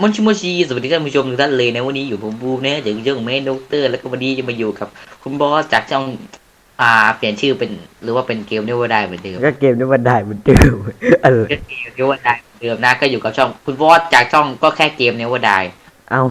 มอนชิโมชิสวัสดีท่านผู้ชมทุกท่านเลยนะวันนี้อยู่ผมบูมนะจากช่องเมนดเตอร์ แล้วก็วันนี้จะมาอยู่กับ คุณบอสจากช่องอ่า เปลี่ยนชื่อเป็นหรือว่าเป็นเกมเนว่าได้เหมือนเดิมก็เกมนี้มันได้เหมือนเดิมเออเป็นเกมเนว่าได้เหมือนเดิมนะก็อยู่กับช่อง คุณบอสจากช่องก็แค่เกมเนว่าได้เอา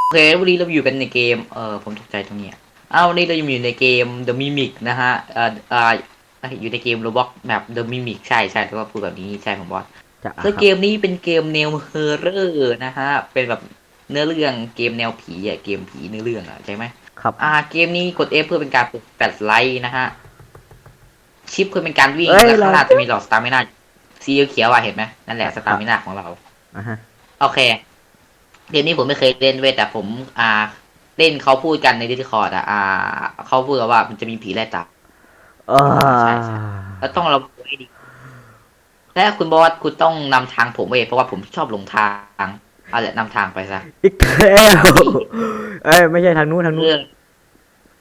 โอเควันนี้เราอยู่กันในเกมเออผมตกใจตรงเนี้ยอ้าววันนี้เราอยู่ในเกม The Mimic นะฮะอ่าอ่าอยู่ในเกม Roblox แบบ The Mimic ใช่ใช่ที่ว่าพูดแบบนี้ใช่ผมบอส จะคือเกมนี้เป็นเกมแนวเฮอร์เรอร์นะฮะ เป็นแบบเนื้อเรื่องเกมแนวผีอะเกมผีเนื้อเรื่องอะใช่ไหมครับ อ่า เกมนี้กด F เพื่อเป็นการเปิดแฟลชไลท์นะฮะ ชิปเพื่อเป็นการวิ่งเอ้ยและข้างหน้าเราจะมีหลอดสตามินาสีเขียวๆอะเห็นไหมนั่นแหละสตามินาของเราอะฮะโอเคเกมนี้ผมไม่เคยเล่นเว้ยแต่ผม อ่า เล่นเขาพูดกันในดิสคอร์ดอะอ่าเขาพูดกันว่ามันจะมีผีไล่ตามอ่าใช่ใช่แล้วต้องระวังให้ดี และคุณบอสคุณต้องนำทางผมเว้ยเพราะว่าผมชอบหลงทางเอาละนำทางไปซะอีกแล้วเอ้ยไม่ใช่ทางนู้นทางนู้นเรื่อง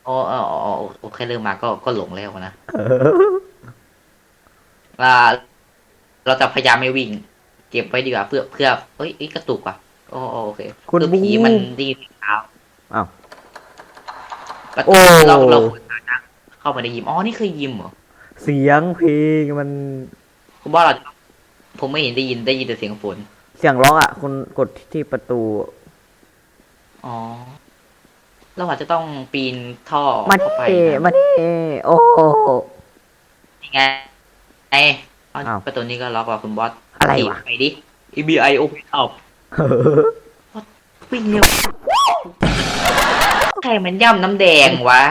โอ้โอ้โอ้โอ้โอเคเริ่มมาก็ก็หลงแล้วนะเออว่าเราจะพยายามไม่วิ่ง เก็บไว้ดีกว่าเพื่อเพื่อเอ้ยเอ้ยกระตุกอะโอ้โอ้โอเคคุณคือบูผีมันดีเท้าอ้าวกระโอ้ตุกเราเราควรหาทางเข้ามาในยิมอ๋อนี่คือยิมเหรอเสียงเพลงมัน คุณบอสเราผมไม่เห็นได้ยินได้ยินแต่เสียงฝน เสียงร้องอะคุณกดที่ประตู อ๋อเราอาจจะต้องปีนท่อมันเข้าไปเอนะมันเอโอ้โหนี่ไงไอ้เอาอ้าวประตูนี้ก็ล็อกว่าคุณบอสอะไรวะ ไปดิ EBI open up เออวิ่งเร็วใครมันย่ำน้ำแดงวะ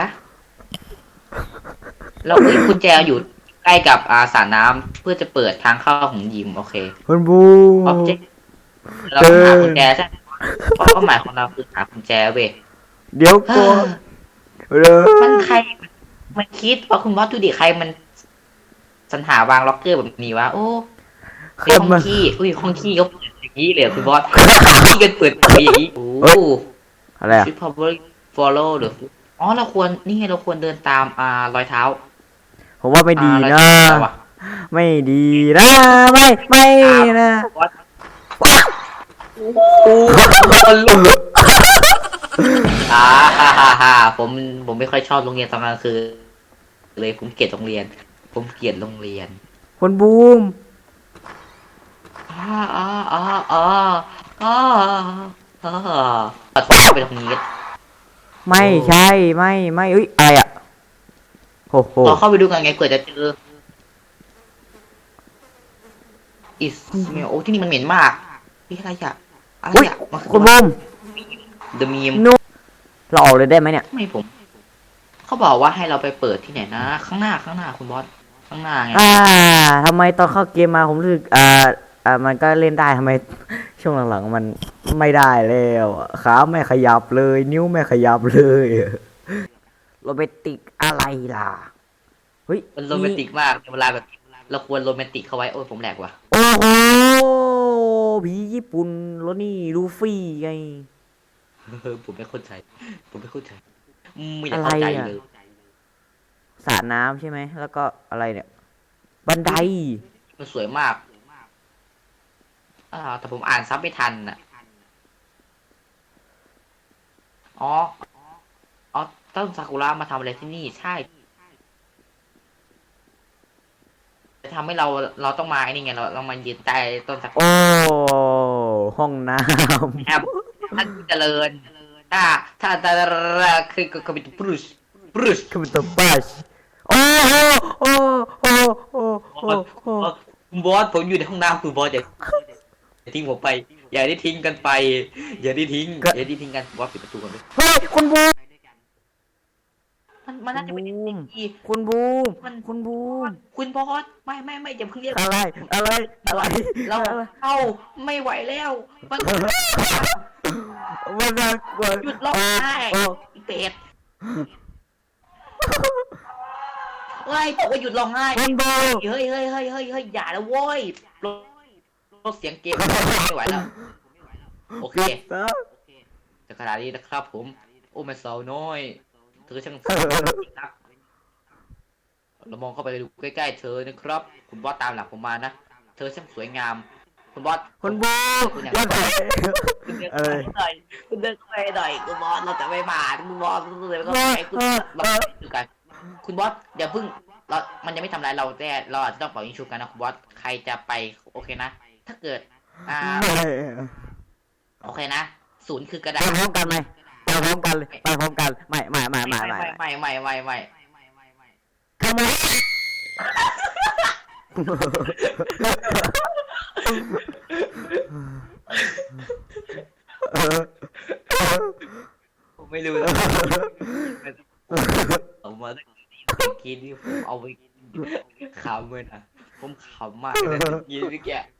เราเอ้ยกุญแจอยู่ใกล้กับอาสระน้ำ เพื่อจะเปิดทางเข้าของยิมโอเคคุณบูออบเจกเราต้องหากุญแจใช่ไหมเพราะเป้าหมายของเราคือหากุญแจเว้ยเดี๋ยวก่อนเลยมันใคร มันคิดว่าคุณบอสดูดิใครมันสรรหาวางล็อกเกอร์แบบนี้วะโอ้เฮ้ยห้องขี้อุ้ยห้องขี้ก็เปิดอย่างนี้เลยเหรอคุณบอสขี้กันเปิดไปอย่างนี้โอ้อะไรอะชิป public follow หรืออ๋อเราควรนี่ไงเราควรเดินตามอ่ารอยเท้า ผมว่าไม่ดีอ่ารอยนะเท้าว่ะ ไม่ดีนะไม่ไม่นะโอ้คนลุกอ่าฮ่าฮ่าฮ่าผมผมไม่ค่อยชอบโรงเรียนตอนกลางคืนเลยผมเกลียดโรงเรียน ผมเกลียดโรงเรียนคุณบูมอ่าอ่าอ่าอ่าอ่าอ่าตัดไปตรงนี้ไม่ใช่ไม่ไม่เอ้ยอะไรอะโอ้โหเราเข้าไปดูกันไงเผื่อจะเจอ อิสเมลโอ้ที่นี่มันเหม็นมากนี่อะไรอะอะไรอุ้ยอะมันคุณบูมเดอะมีมนูเราออกเลยได้ไหมเนี่ยไม่ผม เขาบอกว่าให้เราไปเปิดที่ไหนนะ ข้างหน้าข้างหน้าคุณบอสข้างหน้าไงอ่าทำไมตอนเข้าเกมมาผมรู้สึกอ่าอ่ามันก็เล่นได้ทำไม ช่วงหลังๆมันไม่ได้แล้วอะขาไม่ขยับเลย นิ้วไม่ขยับเลยโรแมนติกอะไรล่ะเฮ้ยมันโรแมนติกมากเวลาแบบเราควรโรแมนติกเข้าไว้โอ้ยผมแหลกว่ะ โอ้โหผีญี่ปุ่นแล้วนี่ลูฟี่ไง เออผมไม่เข้าใจ ผมไม่เข้าใจอืมไม่อยากเข้าใจอะไรอะ เลยสระน้ำใช่ไหม แล้วก็อะไรเนี่ย บันได มันสวยมากอ่าแต่ผมอ่านซับไม่ทันน่ะอ๋ออ๋อต้นซากุระมาทำอะไรที่นี่ ใช่ จะทำให้เราเราต้องมาไอ้นี่ไงเราเรามายืนใต้ต้นซากุระโอ้ห้องน้แอมท่านเจริญถ้าถ้าถ้าคือคือคือเป็นบรูซบรูซำคอมพิวเตอร์บัชโอ้โหโอ้โหโอ้โหโอ้โหคุณบอสผมอยู่ในห้องน้ำคุณบอสอย่าอย่าทิ้งผมไป อย่าได้ทิ้งกันไป อย่าได้ทิ้งอย่าได้ทิ้งกันบอสปิดประตูกันด้วยเฮ้ยคุณบู มมันมันน่าจะเป็นบูมที่คุณบูมมันคุณบูมคุณบอสไม่ไม่ไม่อย่าเพิ่งเรียกอะไร อะไร อะไรเราอะไรเข้าไม่ไหวแล้วมันมันน่ากลัวหยุดร้องไห้โอ้เป็ดเฮ้ยบอกว่าหยุดร้องไห้คุณบูมเฮ้ยเฮ้ยเฮ้ยเฮ้ยเฮ้ยอย่าแล้วโว้ยลดลดเสียงเกมไม่ไหวแล้วโอเคหยุดซะแต่ขณะนี้นะครับผม โอ้แม่สาวน้อย เธอช่างสวยนักเรามองเข้าไปดูใกล้ๆเธอนะครับ คุณบอสตามหลังผมมานะ เธอช่างสวยงาม คุณบอสคุณบูมคุณอยากอย่าไปคุณเดินเอ้ยไปหน่อยคุณเดินไปหน่อยคุณบอสเราจะไม่มาคุณบอสคุณเลยก็ไปคุณเราไปดูกันคุณบอสอย่าเพิ่งเรา มันยังไม่ทำร้ายเราแต่เราอาจจะต้องเป่ายิงชุบกันนะคุณบอสใครจะไปโอเคนะ ถ้าเกิดอ่าไม่โอเคนะศูนย์คือกระไปดาษพร้อมกันไหม ไปพร้อมกันเลยไปพร้อมกันไม่ไม่ไม่ไม่ไม่ไม่ไม่ไม่ไม่ไม่ขโมยผมไม่รู้นะผมมาตั้งแต่กินที่ผมเอาไปขำเลยนะผมขำมากเลยนะกินเมื่อกี้โอ้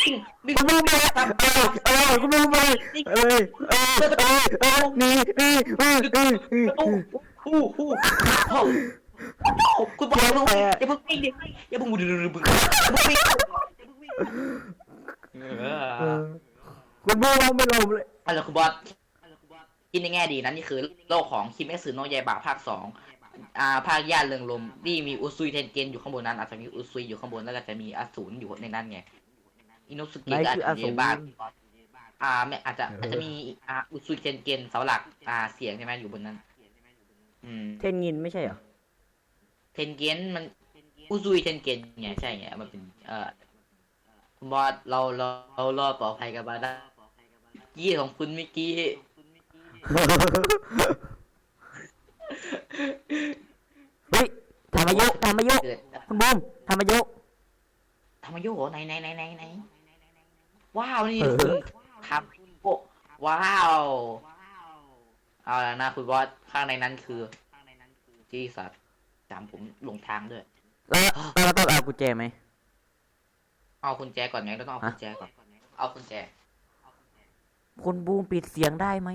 จริงดึงมือมาทำเออเออคุณบูมไปเอ้ยเอ้ยเอ้ยเอ้ยนี่นี่เอ้ยเอ้ยเอ้ยฮู้ฮู้ฮู้คุณบอกอย่าเพิ่งอย่าเพิ่งวิ่งดิอย่าเพิ่งดึงดึงดึงอย่าเพิ่งวิ่งเออคุณบูมเราไม่ลมเลยอะไรคุณบอสคิดในแง่ดีนะนี่คือโลกของคิมเอสึโนะยายบะภาคสอง อ่าภาคย่านเริงลมที่มีอุซุยเทนเกนอยู่ข้างบนนั้นอาจจะมีอุซุยอยู่ข้างบนแล้วก็จะมีอสูรอยู่ในนั้นไงอินุสุกิไหนก็คือออาจจะสูมีรบ้านอ่าไม่อาจจะอาจจะมีอ่าอุซุยเทนเกนเสาหลัก อ่าเสียงใช่ไหมอยู่บนนั้น อืม เทนงินไม่ใช่เหรอเทนเกนมันอุซุยเทนเกนไงใช่ไงมันเป็นเอ่อคุณบอสเราเราเรารอดปลอดภัยกันมาได้ยี่ของคุณเมื่อกี้ เฮ้ยธร รมยุธรรมยุเกิดคุณบูมธรรมยุธรรมยุโหไหนไหนไหนไหนไหนว้าวนี่เออคุณครับโอ้ว้าวเอาแล้วนะคุณบอสข้างในนั้นคือที่สัตว์จำผมหลงทางด้วยแล้วแล้วเราต้องเอากุญแจไหมเอากุญแจก่อนไหมเราต้องเอากุญแจก่อนเอากุญแจ คุณบูมปิดเสียงได้ไหม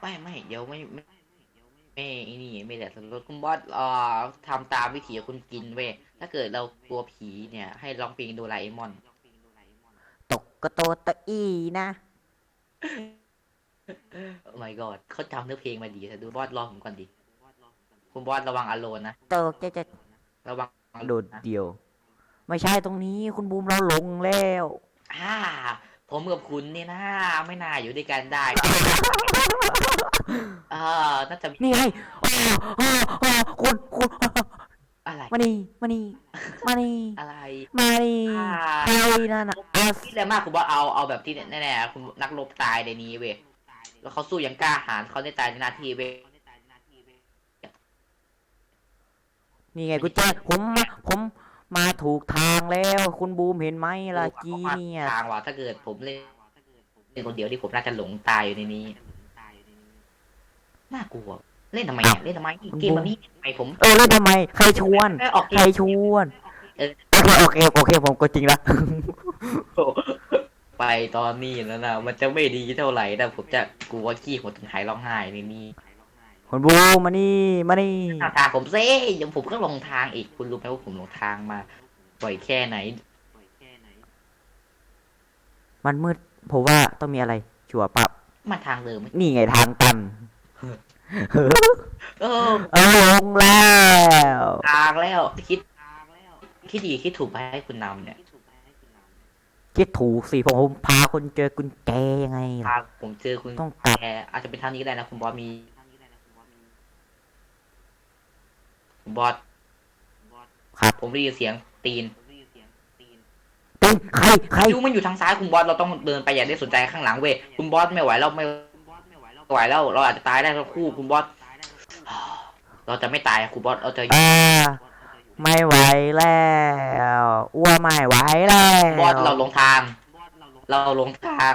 ไม่ไม่เดี๋ยวไม่ ไม่ไม่ไอ้นี่ไม่แต่สำรวจคุณบอสเอ่อทำตามวิถีคุณกินเว้ยถ้าเกิดเรากลัวผีเนี่ย ให้ร้องเพลงโดราเอมอน ตกกระโตตะอีนะ โอ้ my god เขาจำเนื้อเพลงมาดีแต่ดูบอสรอผมก่อนดิ คุณบอสระวังอารมณ์นะ ตกจะจะระวังโดดเดียว ไม่ใช่ตรงนี้คุณบูมเราหลงแล้ว อ่า ผมกับคุณเนี่ยนะไม่น่าอยู่ด้วยกันได้ เออน่าจะมีนี่ไงอ้าวอ้าวอ้าวคุณคุณอะไร มานี่มานี่มานี่อะไรมานี่อ่าใครนั่นน่ะอะคิดอะไรมากคุณบอสเอาเอาแบบที่แน่ๆคุณนักรบตายในนี้เว้ยแล้วเขาสู้อย่างกล้าหาญเขาได้ตายในหน้าที่เว้ยนี่ไงกุญแจผมมาผม มาถูกทางแล้ว คุณบูมเห็นไหมล่ะกี้เนี่ย ทางว่าถ้าเกิดผมเล่นเป็นคนเดียวที่ผมน่าจะหลงตายอยู่ในนี้น่ากลัว เล่นทำไมอะเล่นทำไมเกมแบบนี้ทำไมผมเออแล้วทำไม ใครชวนเอ้ยออกเกใครมชวนเออโอเคโอเคโอเคผมก็จริงละไปตอนนี้แล้วนะมันจะไม่ดีเท่าไหร่นะผมจะกลัวขี้หัวถึงหายร้องไห้ในนี้ คุณบูมมานี่มานี่ทางทางผมเซ่เดี๋ยวผมก็ลงทางอีก คุณรู้ไหมว่าผมลงทางมาบ่อยแค่ไหน มันมืดผมว่าต้องมีอะไร ชัวร์ปรับมันทางเดิมไหมนี่ไงทางตันเออ เออลงแล้วทางแล้วคิด คิดดีคิดถูกไปให้คุณนำเนี่ย คิดถูกสิผมผมพาคนเจอกุญแจยังไงล่ะ ทางผมเจอคุณต้องกลับ แกอาจจะเป็นทางนี้ก็ได้นะ คุณบอสมีคุณ บอสครับผมได้ยินเสียงตีนตึ้งใครใครยูมันอยู่ทางซ้ายคุณบอสเราต้องเดินไปอย่าได้สนใจข้างหลังเว้ยคุณบอสไม่ไหวแล้วไม่ไหวแล้ว เราอาจจะตายได้ทั้งคู่คุณบอสเราจะไม่ตายคุณบอสเราจะอ่าไม่ไหวแล้วอ้วไม่ไหวแล้บอสเราวลงทาง เราลงทาง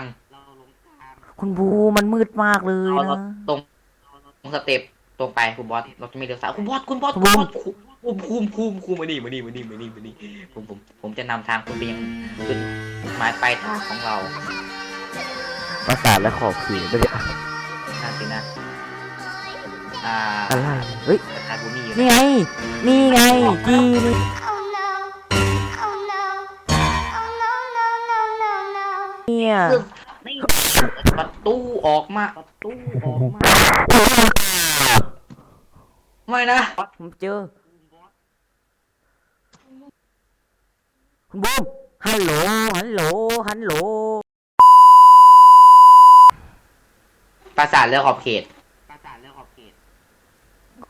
คุณบูมันมืดมากเลยเราเรานะตรงตรงสเต็ป ตรงไปคุณบอสเราจะไม่เลี้ยวซ้ายคุณบอสคุณบอสคุคุณณบบออสสคุมคุมคุมคุมมานี่มานี่มานี่มานี่มานี่ผมผมผมจะนำทางคุณไปยังจุดหมายปลายทางของเราประสาทและขอบเขียนด้วยนั่นสินะอ่าอะไรเฮ้ยทางกูนี่อยู่นี่ไงนี่ไงจีนี่ Oh no. Oh no. Oh no, no, no, no, no. เนี่ยคือนี่ ประตูออกมาประตูออกมา ไม่นะ ผมเจอคุณบูมฮัลโหล ฮัลโหล ฮัลโหล ปราสาทเลือกขอบเขต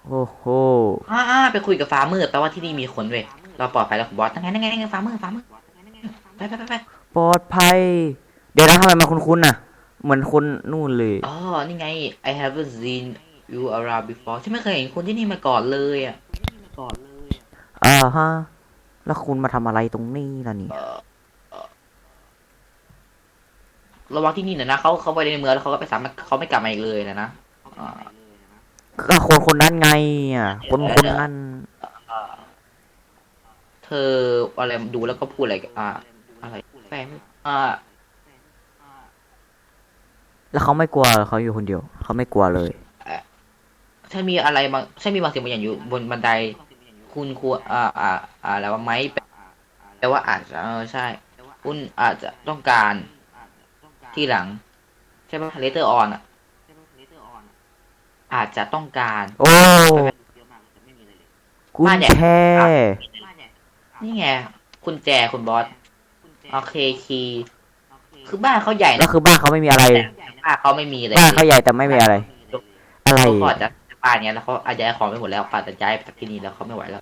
โอ้โหอ่าๆไปคุยกับฟ้ามืดแปลว่าที่นี่มีคนเว้ย เราปลอดภัยแล้วคุณบอสนั่งไงนั่งไงนั่งไงฟ้ามืดฟ้ามืดไปไปไปไปปลอดภัย เดี๋ยวนะทำไมมันคุ้นๆน่ะ เหมือนคนนู่นเลย อ๋อ นี่ไง I haven't seen you around before ฉันไม่เคยเห็นคนที่นี่มาก่อนเลยอะอ่าฮะ แล้วคุณมาทำอะไรตรงนี้ล่ะเนี่ยระวังที่นี่หน่อยนะเขาเขาไปในเมืองแล้วเขาก็ไปสามารถเขาไม่กลับมาอีกเลยนะนะอ่าก็คนคนนั้นไงอะ คนคนนั้นเธออะไรดูแล้วก็พูดอะไรกันอ่าอะไรแฟนอ่า แล้วเขาไม่กลัวเหรอเขาอยู่คนเดียว เขาไม่กลัวเลยถ้ามีอะไรบางถ้ามีบางสิ่งบางอย่างอยู่บนบันได คุณควรอ่าอ่าอ่าแล้วว่าไหมแปลว่าอาจจะเออใช่ คุณอาจจะต้องการที่หลัง ใช่ไหมเลเตอร์ออนอะอาจจะต้องการ โอ้กุญบ้านเนี่ยแจนี่ไงคุณแจคุณบอสโอเคคีย์คือบ้านเขาใหญ่แล้วนะคือบ้านเขาไม่มีอะไร บ้านเขาไม่มีเลยบ้านเขาใหญ่แต่ไม่มีอะไร อะไร เขาขอจะบ้านเนี้ยแล้วเขาอาจจะย้ายของไปหมดแล้วป่าแต่ย้ายไปจากที่นี่แล้วเขาไม่ไหวแล้ว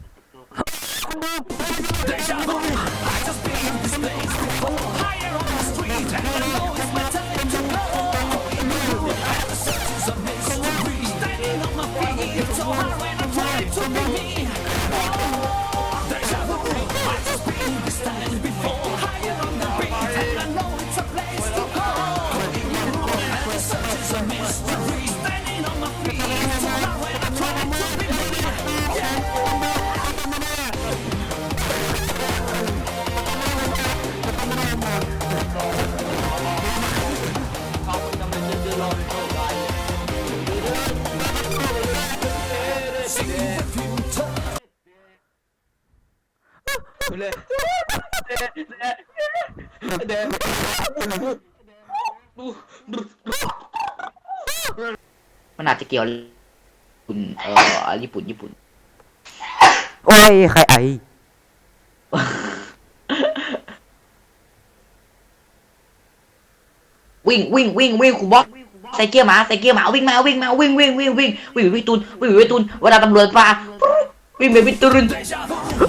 มันอาจจะเกี่ยวญี่ปุ่นเออญี่ปุ่นญี่ปุ่น โอ้ย ใครไอ วิ่งวิ่งวิ่งวิ่งคุณบอสใส่เกียร์หมาใส่เกียร์หมาวิ่งมาวิ่งมาวิ่งวิ่งวิ่งวิ่งวิ่งวิ่งตูนวิ่งวิ่งตูนเวลาตำรวจมาวิ่งไปวิ่งตูน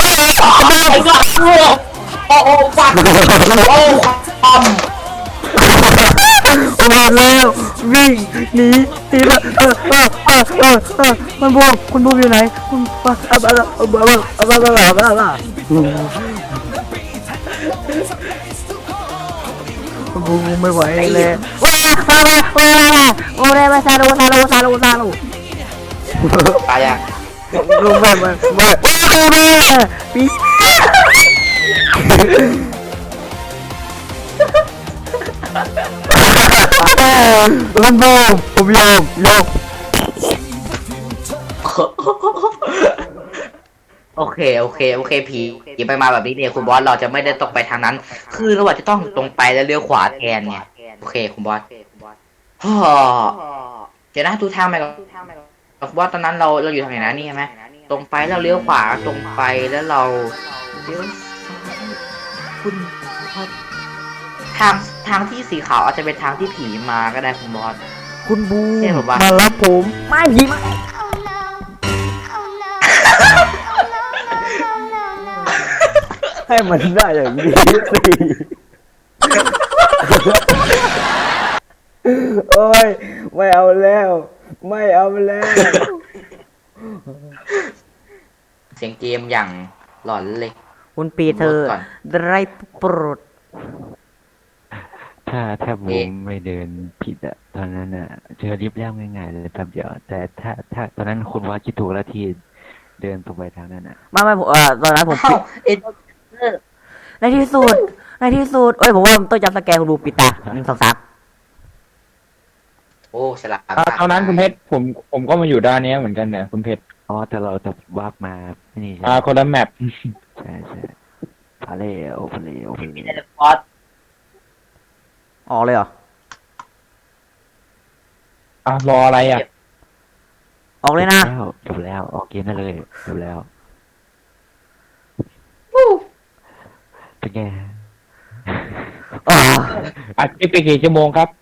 ไอ้ก็ โอ้โอ้ฟักโอ้ความโอ้แล้ววิ่งหนีหนีล้วเออเออเออเออเออมันบูมคุณบูมอยู่ไหนคุณเออเออเออเออเออเออเออเออเออคุณบูมไม่ไหวเลยว้าว้าว้าว้าว้าโอ้ยมาซาลูซาลูซาลูซาลูตายอะลงมามามาว้าวแม่ปี คุณบูมผมยอมยอมโอเค โอเค โอเคผีอย่าไปมาแบบนี้เนี่ยคุณบอสเราจะไม่ได้ตกไปทางนั้น คือเราอาจจะต้องตรงไปแล้วเลี้ยวขวาแทนเนี่ยโอเคคุณบอสฮ่อเดี๋ยวนะดูทางไปก่อนคุณบอสตอนนั้นเราเราอยู่ทางไหนนะนี่ใช่ไหมตรงไปแล้วเลี้ยวขวาตรงไปแล้วเราเลี้ยว คุณบอสทางทางที่สีขาวอาจจะเป็นทางที่ผีมาก็ได้คุณบอส คุณบูเชื่อผมปะมารับผมไม่ผีมา Oh no. Oh no. Oh no, no, no, no, no. ให้มันได้อย่างนี้สิโอ้ย ไม่เอาแล้ว ไม่เอาแล้ว เสียงเกมอย่างหลอนเลย คุณปีเธอก่อนไรโปรดถ้าถ้าผเอ๊ะมไม่เดินผิดอะตอนนั้นอะเจอลิฟต์แล้วง่ายๆเลยแป๊บเดียวแต่ถ้าถ้าตอนนั้นคุณว่าคิดถูกแล้วที่เดินตรงไปทางนั้นอะไม่ไม่ผมเออตอนนั้นผมเอ้าเอ็นในที่สุดในที่สุดเอ้ยผมว่าผมต้องจับสแกนคุณดูปิดตาหนึ่งสองสามโอ้ฉลาดตอนตอนนั้นคุณเพชรผมผมก็มาอยู่ด้านเนี้ยเหมือนกันเนี่ยคุณเพชร อ๋อแต่เราจะวาร์ปมานี่ใช่อ่าคนละแมปใช่ใช่พาเลโอพาเลโอพาเลมีเทเลพอร์ตออกเลยเหรอ อะรออะไรอะ ออกเลยนะแล้วจบแล้วออกเกมได้เลยจบแล้วเป็นไง อ๋ออัดคลิปไปกี่ชั่วโมงครับ